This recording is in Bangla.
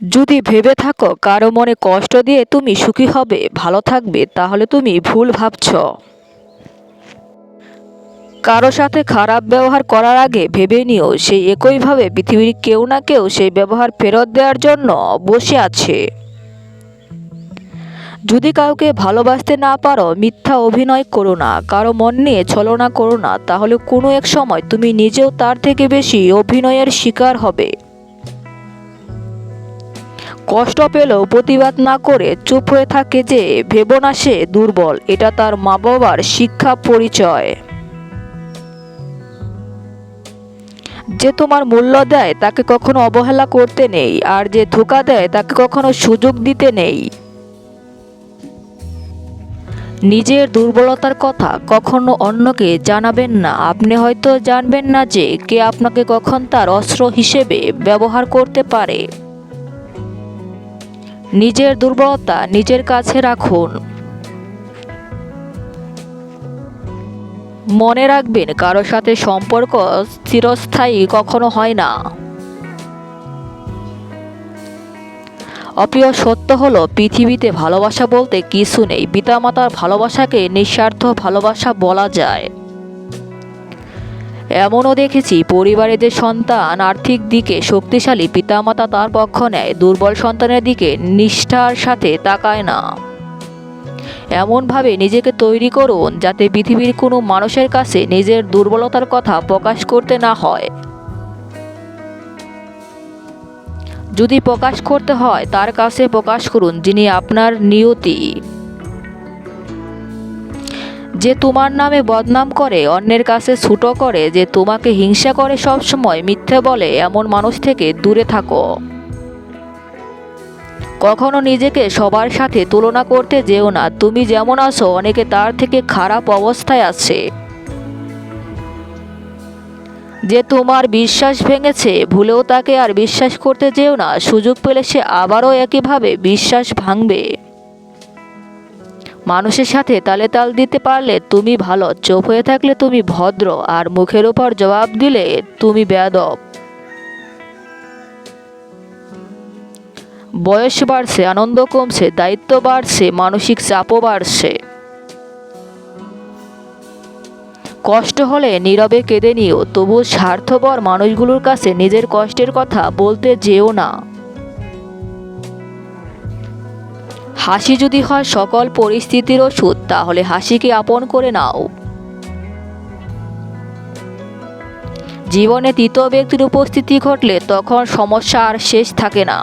যদি ভেবে থাকো কারও মনে কষ্ট দিয়ে তুমি সুখী হবে, ভালো থাকবে, তাহলে তুমি ভুল ভাবছ। কারও সাথে খারাপ ব্যবহার করার আগে ভেবে নিও সেই একইভাবে পৃথিবীর কেউ না কেউ সেই ব্যবহার ফেরত দেওয়ার জন্য বসে আছে। যদি কাউকে ভালোবাসতে না পারো, মিথ্যা অভিনয় করো না, কারও মন নিয়ে ছলনা করো না, তাহলে কোনো এক সময় তুমি নিজেও তার থেকে বেশি অভিনয়ের শিকার হবে। কষ্ট পেলেও প্রতিবাদ না করে চুপ হয়ে থাকে যে ভেবো না সে দুর্বল, এটা তার মা বাবার শিক্ষা পরিচয়। যে তোমার মূল্য দেয় তাকে কখনো অবহেলা করতে নেই, আর যে ধোকা দেয় তাকে কখনো সুযোগ দিতে নেই। নিজের দুর্বলতার কথা কখনো অন্যকে জানাবেন না। আপনি হয়তো জানবেন না যে কে আপনাকে কখন তার অস্ত্র হিসেবে ব্যবহার করতে পারে। নিজের দুর্বলতা নিজের কাছে রাখুন। মনে রাখবেন কারোর সাথে সম্পর্ক চিরস্থায়ী কখনো হয় না। অপ্রিয় সত্য হলো, পৃথিবীতে ভালোবাসা বলতে কিছু নেই। পিতামাতার ভালোবাসাকে নিঃস্বার্থ ভালোবাসা বলা যায়। এমনও দেখেছি, পরিবারে যে সন্তান আর্থিক দিকে শক্তিশালী পিতামাতা তার পক্ষ নেয়, দুর্বল সন্তানের দিকে নিষ্ঠার সাথে তাকায় না। এমনভাবে নিজেকে তৈরি করুন, যাতে পৃথিবীর কোনো মানুষের কাছে নিজের দুর্বলতার কথা প্রকাশ করতে না হয়। যদি প্রকাশ করতে হয়, তার কাছে প্রকাশ করুন, যিনি আপনার নিয়তি। যে তোমার নামে বদনাম করে, অন্যের কাছে ছুটো করে, যে তোমাকে হিংসা করে সব সময় মিথ্যে বলে, এমন মানুষ থেকে দূরে থাকো। কখনো নিজেকে সবার সাথে তুলনা করতে যেও না। তুমি যেমন আছো, অনেকে তার থেকে খারাপ অবস্থায় আছে। যে তোমার বিশ্বাস ভেঙেছে, ভুলেও তাকে আর বিশ্বাস করতে যেও না। সুযোগ পেলে সে আবারও একইভাবে বিশ্বাস ভাঙবে। মানুষের সাথে তালে তাল দিতে পারলে তুমি ভালো, চোপ হয়ে থাকলে তুমি ভদ্র, আর মুখের ওপর জবাব দিলে তুমি বেয়াদব। বয়স বাড়ছে, আনন্দ কমছে, দায়িত্ব বাড়ছে, মানসিক চাপও বাড়ছে। কষ্ট হলে নীরবে কেঁদে নিও তবু স্বার্থপর মানুষগুলোর কাছে নিজের কষ্টের কথা বলতে যেও না। হাসি যদি হয় সকল পরিস্থিতির ওষুধ তাহলে হাসিকে আপন করে নাও। জীবনে তৃতীয় ব্যক্তির উপস্থিতি ঘটলে তখন সমস্যা আর শেষ থাকে না।